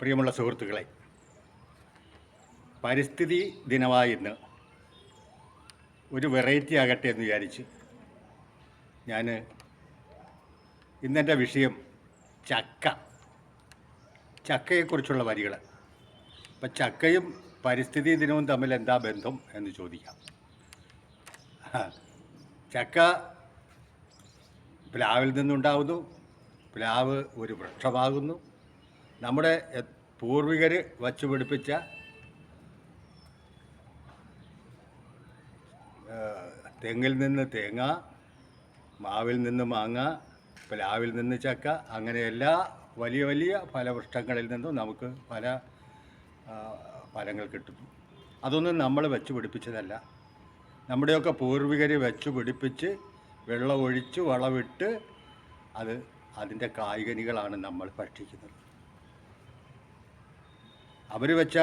പ്രിയമുള്ള സുഹൃത്തുക്കളെ പരിസ്ഥിതി ദിനമായ ഇന്ന് ഒരു വെറൈറ്റി ആകട്ടെ എന്ന് വിചാരിച്ച് ഞാൻ ഇന്നെന്റെ വിഷയം ചക്ക. ചക്കയെക്കുറിച്ചുള്ള വരികൾ അപ്പം ചക്കയും പരിസ്ഥിതി ദിനവും തമ്മിൽ എന്താ ബന്ധം എന്ന് ചോദിക്കാം. ചക്ക പ്ലാവിൽ നിന്നുണ്ടാവുന്നു പ്ലാവ് ഒരു വൃക്ഷമാകുന്നു നമ്മുടെ പൂർവികർ വച്ചു പിടിപ്പിച്ച തെങ്ങിൽ നിന്ന് തേങ്ങ മാവിൽ നിന്ന് മാങ്ങ പ്ലാവിൽ നിന്ന് ചക്ക അങ്ങനെ എല്ലാ വലിയ വലിയ ഫലവൃക്ഷങ്ങളിൽ നിന്നും നമുക്ക് പല ഫലങ്ങൾ കിട്ടുന്നു അതൊന്നും നമ്മൾ വെച്ച് പിടിപ്പിച്ചതല്ല. നമ്മുടെയൊക്കെ പൂർവികർ വെച്ച് പിടിപ്പിച്ച് വെള്ളമൊഴിച്ച് വളവിട്ട് അത് അതിന്റെ കായികനികളാണ് നമ്മൾ ഭക്ഷിക്കുന്നത്. അവർ വെച്ച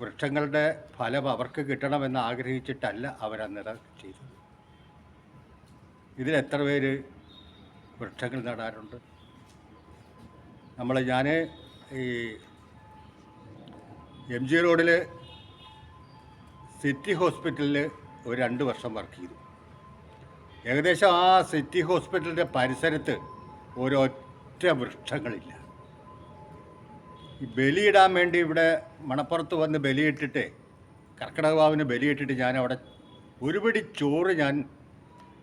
വൃക്ഷങ്ങളുടെ ഫലം അവർക്ക് കിട്ടണമെന്ന് ആഗ്രഹിച്ചിട്ടല്ല അവരന്നിട ചെയ്തത്. ഇതിലെത്ര പേര് വൃക്ഷങ്ങൾ നടാറുണ്ട്? നമ്മൾ ഞാൻ ഈ എം ജി റോഡിൽ സിറ്റി ഹോസ്പിറ്റലിൽ ഒരു രണ്ട് വർഷം വർക്ക് ചെയ്തു. ഏകദേശം ആ സിറ്റി ഹോസ്പിറ്റലിന്റെ പരിസരത്ത് ഒരൊറ്റ വൃക്ഷങ്ങളില്ല. ഈ ബലിയിടാൻ വേണ്ടി ഇവിടെ മണപ്പുറത്ത് വന്ന് ബലിയിട്ടിട്ട് കർക്കിടകവാവിന് ബലിയിട്ടിട്ട് ഞാൻ അവിടെ ഒരു പിടി ചോറ് ഞാൻ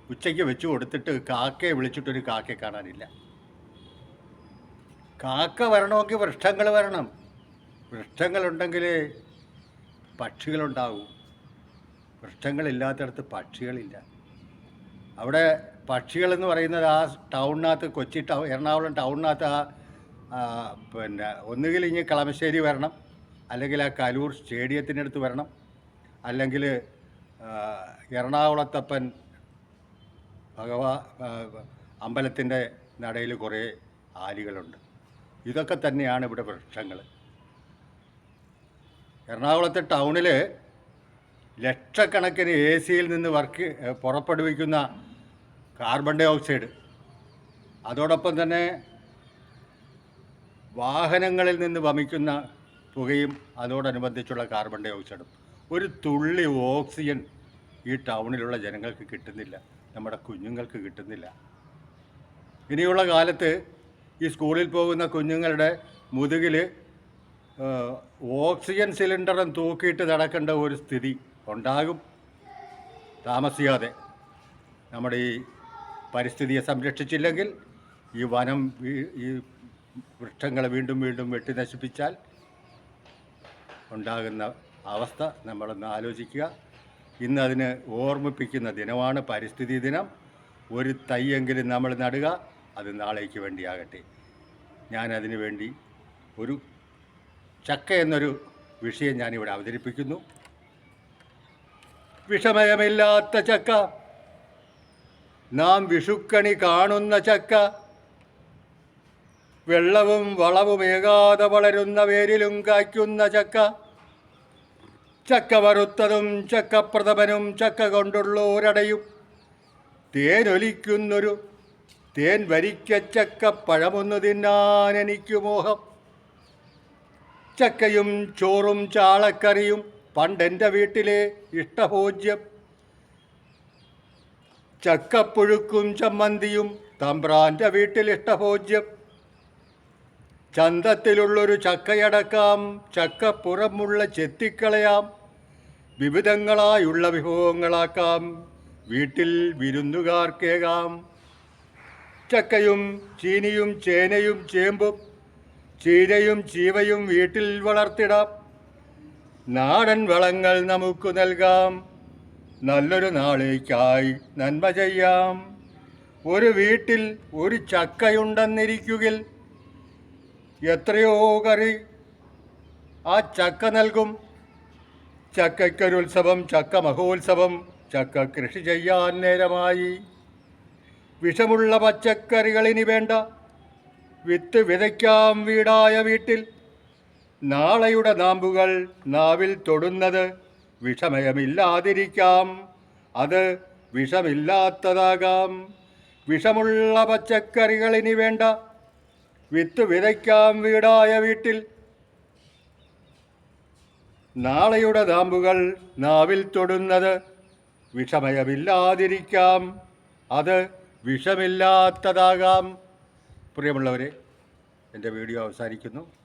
ഉച്ചയ്ക്ക് വെച്ച് കൊടുത്തിട്ട് കാക്കയെ വിളിച്ചിട്ടൊരു കാക്കയെ കാണാനില്ല. കാക്ക വരണമെങ്കിൽ വൃക്ഷങ്ങൾ വരണം. വൃക്ഷങ്ങളുണ്ടെങ്കിൽ പക്ഷികളുണ്ടാവും. വൃക്ഷങ്ങളില്ലാത്തടത്ത് പക്ഷികളില്ല. അവിടെ പക്ഷികളെന്ന് പറയുന്നത് ആ ടൗണിനകത്ത് കൊച്ചി ടൗ എറണാകുളം ടൗണിനകത്ത് ആ, പിന്നെ ഒന്നുകിൽ ഇനി കളമശ്ശേരി വരണം അല്ലെങ്കിൽ ആ കലൂർ സ്റ്റേഡിയത്തിന്റെ അടുത്ത് വരണം അല്ലെങ്കിൽ എറണാകുളത്തപ്പൻ ഭഗവാ അമ്പലത്തിന്റെ നടയിൽ കുറേ ആലികളുണ്ട്. ഇതൊക്കെ തന്നെയാണ് ഇവിടെ വൃക്ഷങ്ങൾ. എറണാകുളത്തെ ടൗണിൽ ലക്ഷക്കണക്കിന് എ സിയിൽ നിന്ന് വർക്ക് പുറപ്പെടുവിക്കുന്ന കാർബൺ ഡൈ ഓക്സൈഡ് അതോടൊപ്പം തന്നെ വാഹനങ്ങളിൽ നിന്ന് വമിക്കുന്ന പുകയും അതോടനുബന്ധിച്ചുള്ള കാർബൺ ഡൈ ഓക്സൈഡും ഒരു തുള്ളി ഓക്സിജൻ ഈ ടൗണിലുള്ള ജനങ്ങൾക്ക് കിട്ടുന്നില്ല. നമ്മുടെ കുഞ്ഞുങ്ങൾക്ക് കിട്ടുന്നില്ല. ഇനിയുള്ള കാലത്ത് ഈ സ്കൂളിൽ പോകുന്ന കുഞ്ഞുങ്ങളുടെ മുതുകിൽ ഓക്സിജൻ സിലിണ്ടറും തൂക്കിയിട്ട് നടക്കേണ്ട ഒരു സ്ഥിതി ഉണ്ടാകും. താമസിയാതെ നമ്മുടെ ഈ പരിസ്ഥിതിയെ സംരക്ഷിച്ചില്ലെങ്കിൽ ഈ വനം ഈ വൃക്ഷങ്ങൾ വീണ്ടും വീണ്ടും വെട്ടി നശിപ്പിച്ചാൽ ഉണ്ടാകുന്ന അവസ്ഥ നമ്മളൊന്ന് ആലോചിക്കുക. ഇന്ന് അതിന് ഓർമ്മിപ്പിക്കുന്ന ദിനമാണ് പരിസ്ഥിതി ദിനം. ഒരു തൈയെങ്കിലും നമ്മൾ നടുക അത് നാളേക്ക് വേണ്ടിയാകട്ടെ. ഞാനതിനു വേണ്ടി ഒരു ചക്ക എന്നൊരു വിഷയം ഞാനിവിടെ അവതരിപ്പിക്കുന്നു. വിഷമയമില്ലാത്ത ചക്ക നാം വിഷുക്കണി കാണുന്ന ചക്ക വെള്ളവും വളവുമേകാതെ വളരുന്ന വേരിലും കായ്ക്കുന്ന ചക്ക. ചക്ക വറുത്തതും ചക്കപ്രഥമനും ചക്ക കൊണ്ടുള്ള ഒരടയും തേനൊലിക്കുന്നൊരു തേൻ വരിക്കച്ചക്ക പഴമൊന്നു തിന്നാൻ എനിക്ക് മോഹം. ചക്കയും ചോറും ചാളക്കറിയും പണ്ടെന്റെ വീട്ടിലെ ഇഷ്ടഭോജ്യം. ചക്കപ്പുഴുക്കും ചമ്മന്തിയും തമ്പ്രാന്റെ വീട്ടിൽ ഇഷ്ടഭോജ്യം. ചന്തത്തിലുള്ളൊരു ചക്കയടക്കാം ചക്കപ്പുറമുള്ള ചെത്തിക്കളയാം വിവിധങ്ങളായുള്ള വിഭവങ്ങളാക്കാം വീട്ടിൽ വിരുന്നുകാർക്കേകാം. ചക്കയും ചീനിയും ചേനയും ചേമ്പും ചീരയും ചീവയും വീട്ടിൽ വളർത്തിടാം. നാടൻ വളങ്ങൾ നമുക്ക് നൽകാം. നല്ലൊരു നാളേക്കായി നന്മ ചെയ്യാം. ഒരു വീട്ടിൽ ഒരു ചക്കയുണ്ടെന്നിരിക്കുകിൽ എത്രയോ കറി ആ ചക്ക നൽകും. ചക്കയ്ക്കൊരുത്സവം ചക്ക മഹോത്സവം ചക്ക കൃഷി ചെയ്യാൻ നേരമായി. വിഷമുള്ള പച്ചക്കറികളിനി വേണ്ട. വിത്ത് വിതയ്ക്കാം വീടായ വീട്ടിൽ. നാളെയുടെ നാമ്പുകൾ നാവിൽ തൊടുന്നത് വിഷമയമില്ലാതിരിക്കാം. അത് വിഷമില്ലാത്തതാകാം. വിഷമുള്ള പച്ചക്കറികളിനി വേണ്ട. വിത്ത് വിതയ്ക്കാം വീടായ വീട്ടിൽ. നാളെയുടെ ദാമ്പുകൾ നാവിൽ തൊടുന്നത് വിഷമയമില്ലാതിരിക്കാം. അത് വിഷമില്ലാത്തതാകാം. പ്രിയമുള്ളവരെ എന്റെ വീഡിയോ അവസാനിക്കുന്നു.